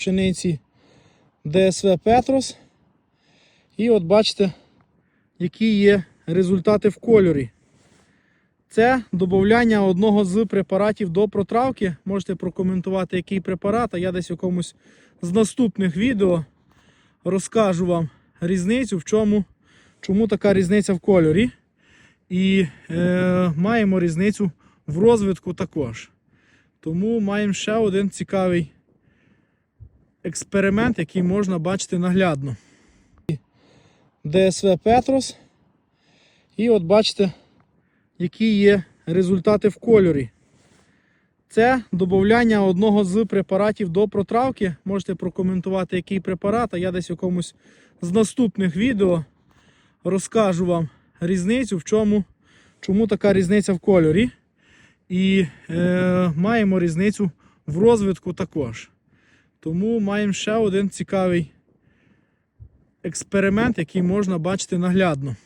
пшениці ДСВ Петрос. І от бачите, які є результати в кольорі. Це додавання одного з препаратів до протравки. Можете прокоментувати, який препарат, а я десь в якомусь з наступних відео розкажу вам різницю, в чому, чому така різниця в кольорі. І е, маємо різницю в розвитку також. Тому маємо ще один цікавий експеримент, який можна бачити наглядно. ДСВ Петрос. І от бачите, які є результати в кольорі. Це додавання одного з препаратів до протравки. Можете прокоментувати, який препарат, а я десь в якомусь з наступних відео розкажу вам різницю, в чому, чому така різниця в кольорі. І е, маємо різницю в розвитку також. Тому маємо ще один цікавий експеримент, який можна бачити наглядно.